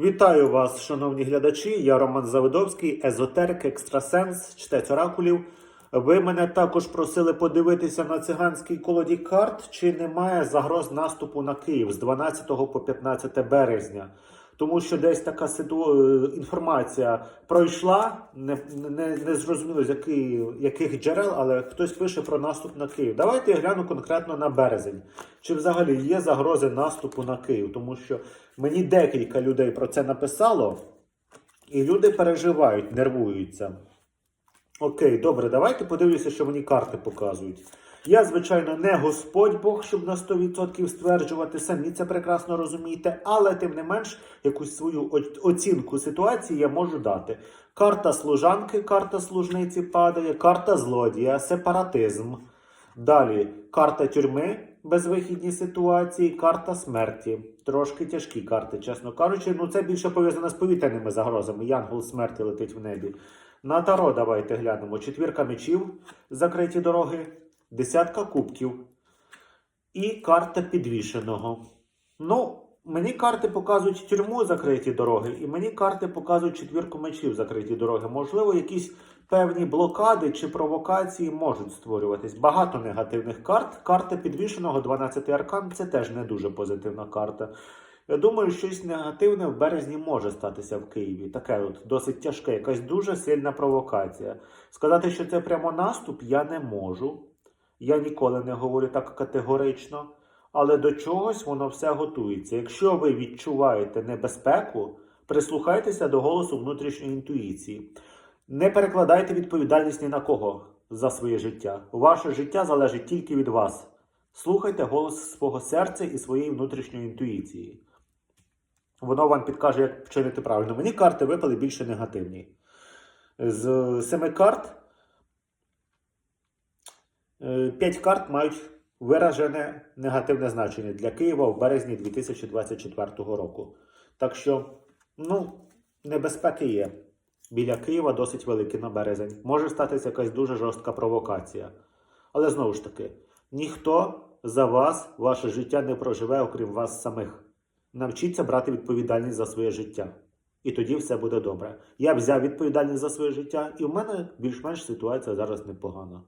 Вітаю вас, шановні глядачі. Я Роман Завидовський, езотерик, екстрасенс, чтець оракулів. Ви мене також просили подивитися на циганський колоді карт, чи немає загроз наступу на Київ з 12 по 15 березня. Тому що десь така ситу... е, інформація пройшла, не, не, не зрозуміло з який, яких джерел, але хтось пише про наступ на Київ. Давайте я гляну конкретно на березень. Чи взагалі є загрози наступу на Київ? Тому що мені декілька людей про це написало, і люди переживають, нервуються. Окей, добре, давайте подивлюся, що мені карти показують. Я, звичайно, не Господь Бог, щоб на 100% стверджувати, самі це прекрасно розумієте, але тим не менш, якусь свою оцінку ситуації я можу дати. Карта служанки, карта служниці падає, карта злодія, сепаратизм. Далі карта тюрми, безвихідні ситуації, карта смерті. Трошки тяжкі карти, чесно кажучи. Ну це більше пов'язано з повітряними загрозами. Янгол смерті летить в небі. На таро давайте глянемо. Четвірка мечів, закриті дороги, десятка кубків і карта підвішеного. Ну, мені карти показують тюрму закриті дороги, і мені карти показують четвірку мечів закриті дороги. Можливо, якісь певні блокади чи провокації можуть створюватись. Багато негативних карт. Карта підвішеного 12 аркан це теж не дуже позитивна карта. Я думаю, щось негативне в березні може статися в Києві. Таке от досить тяжке, якась дуже сильна провокація. Сказати, що це прямо наступ, я не можу. Я ніколи не говорю так категорично, але до чогось воно все готується. Якщо ви відчуваєте небезпеку, прислухайтеся до голосу внутрішньої інтуїції. Не перекладайте відповідальність ні на кого за своє життя. Ваше життя залежить тільки від вас. Слухайте голос свого серця і своєї внутрішньої інтуїції. Воно вам підкаже, як вчинити правильно. Мені карти випали більше негативні. З семи карт Е, П'ять карт мають виражене негативне значення для Києва в березні 2024 року. Так що, ну, небезпеки є. Біля Києва досить великі на березень. Може статися якась дуже жорстка провокація. Але знову ж таки, ніхто за вас ваше життя не проживе, окрім вас самих. Навчіться брати відповідальність за своє життя. І тоді все буде добре. Я взяв відповідальність за своє життя, і в мене більш-менш ситуація зараз непогана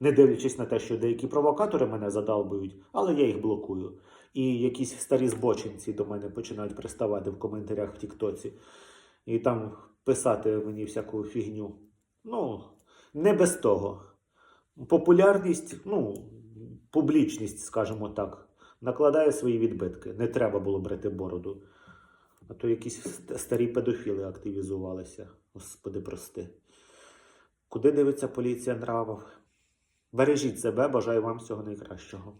не дивлячись на те, що деякі провокатори мене задалбують, але я їх блокую. І якісь старі збочинці до мене починають приставати в коментарях в Тіктоці і там писати мені всяку фігню. Ну, не без того. Популярність, ну, публічність, скажімо так, накладає свої відбитки. Не треба було брати бороду. А то якісь старі педофіли активізувалися. Господи, прости. Куди дивиться поліція нравов? Бережіть себе, бажаю вам всього найкращого.